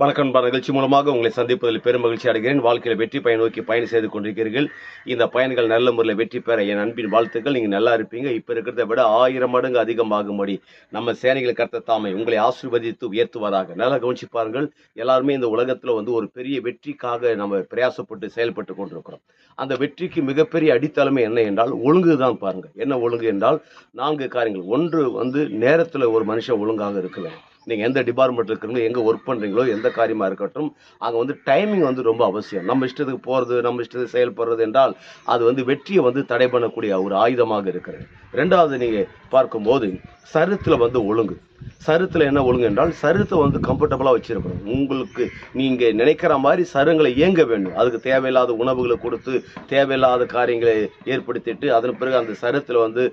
வணக்கம் நண்பா. நிகழ்ச்சி மூலமாக உங்களை சந்திப்பதில் பெரும் மகிழ்ச்சி அடைகிறேன். வாழ்க்கையில் வெற்றி பயன் நோக்கி பயணம் செய்து கொண்டிருக்கிறீர்கள். இந்த பயன்கள் நல்ல முறையில் வெற்றி பெற என் அன்பின் வாழ்த்துக்கள். நீங்கள் நல்லா இருப்பீங்க. இப்போ இருக்கிறத விட ஆயிரம் மடங்கு அதிகமாகும்படி நம்ம சேனைகள் கர்த்த தாமை உங்களை ஆசீர்வதித்து உயர்த்துவதாக. நல்லா கவனிச்சு பாருங்கள். எல்லாருமே இந்த உலகத்தில் வந்து ஒரு பெரிய வெற்றிக்காக நம்ம பிரயாசப்பட்டு செயல்பட்டு கொண்டிருக்கிறோம். அந்த வெற்றிக்கு மிகப்பெரிய அடித்தளமே என்ன என்றால் ஒழுங்கு தான் பாருங்கள் என்ன ஒழுங்கு என்றால் நான்கு காரியங்கள். ஒன்று வந்து நேரத்தில் ஒரு மனுஷன் ஒழுங்காக இருக்க வேண்டும். நீங்கள் எந்த டிபார்ட்மெண்ட் இருக்கிறீங்களோ எங்கே ஒர்க் பண்ணுறீங்களோ எந்த காரியமாக இருக்கட்டும் அங்கே வந்து டைமிங் வந்து ரொம்ப அவசியம். நம்ம இஷ்டத்துக்கு போகிறது நம்ம இஷ்டத்துக்கு செயல்படுறது என்றால் அது வந்து வெற்றியை வந்து தடை பண்ணக்கூடிய ஒரு ஆயுதமாக இருக்கிறது. ரெண்டாவது நீங்கள் பார்க்கும்போது சரித்தில் வந்து ஒழுங்கு. சருத்தில் என்ன ஒழுங்கு என்றால் சருத்தை வந்து கம்ஃபர்டபுளாக வச்சுருக்கணும். உங்களுக்கு நீங்கள் நினைக்கிற மாதிரி சருங்களை இயங்க வேண்டும். அதுக்கு தேவையில்லாத உணவுகளை கொடுத்து தேவையில்லாத காரியங்களை ஏற்படுத்திட்டு அதன் பிறகு அந்த சருத்தில் வந்து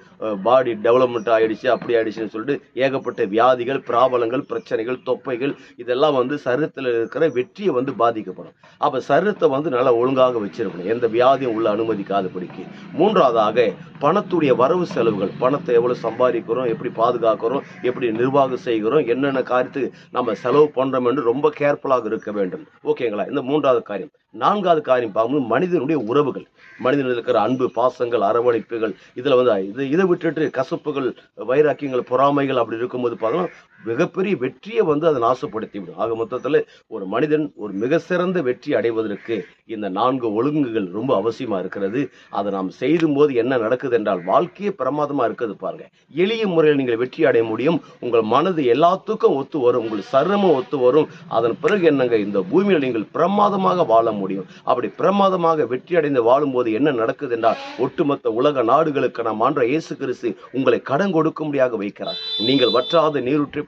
பாடி டெவலப்மெண்ட் ஆகிடுச்சு அப்படி ஆகிடுச்சுன்னு சொல்லிட்டு ஏகப்பட்ட வியாதிகள் பிராபலங்கள் பிரச்சனைகள் தொப்பைகள் இதெல்லாம் வந்து சருத்தில் இருக்கிற வெற்றியை வந்து பாதிக்கப்படும். அப்போ சருத்தை வந்து நல்லா ஒழுங்காக வச்சிருக்கணும். எந்த வியாதியும் உள்ள அனுமதிக்காதபடிக்கு மூன்றாவதாக பணத்துடைய வரவு செலவுகள் பணத்தை எவ்வளோ சம்பாதிக்கிறோம் எப்படி பாதுகாக்கிறோம் எப்படி நிர்வாக செய்கிறோம் என்னென்ன காரியத்துக்கு நம்ம செலவு பண்ணுறோம் என்று ரொம்ப கேர்ஃபுல்லாக இருக்க வேண்டும். ஓகேங்களா இந்த மூன்றாவது காரியம். நான்காவது காரியம் பார்க்கும்போது மனிதனுடைய உறவுகள். மனிதனில் இருக்கிற அன்பு பாசங்கள் அரவணைப்புகள் இதில் வந்து இது இதை விட்டுட்டு கசப்புகள் வைராக்கியங்கள் பொறாமைகள் அப்படி இருக்கும்போது பார்த்தோம்னா மிகப்பெரிய வெற்றியை வந்து அதை நாசப்படுத்திவிடும். ஆக மொத்தத்தில் ஒரு மனிதன் ஒரு மிக சிறந்த வெற்றி அடைவதற்கு இந்த நான்கு ஒழுங்குகள் ரொம்ப அவசியமாக இருக்கிறது. அதை நாம் செய்தும் போது என்ன நடக்குது என்றால் வாழ்க்கையே பிரமாதமாக இருக்குது பாருங்க. எளிய முறையில் நீங்கள் வெற்றி அடைய முடியும். உங்கள் மனது எல்லாத்துக்கும் ஒத்து வரும். உங்கள் சர்மம் ஒத்து வரும். அதன் பிறகு என்னங்க? இந்த பூமியில் நீங்கள் பிரமாதமாக வாழ முடியும். அப்படி பிரமாதமாக வெற்றி அடைந்து வாழும்போது என்ன நடக்குது என்றால் ஒட்டுமொத்த உலக நாடுகளுக்கு நாம் ஆன்ற இயேசு கிறிஸ்து உங்களை கடன் கொடுக்கும்படியாக வைக்கிறார். நீங்கள் வற்றாத நீருற்று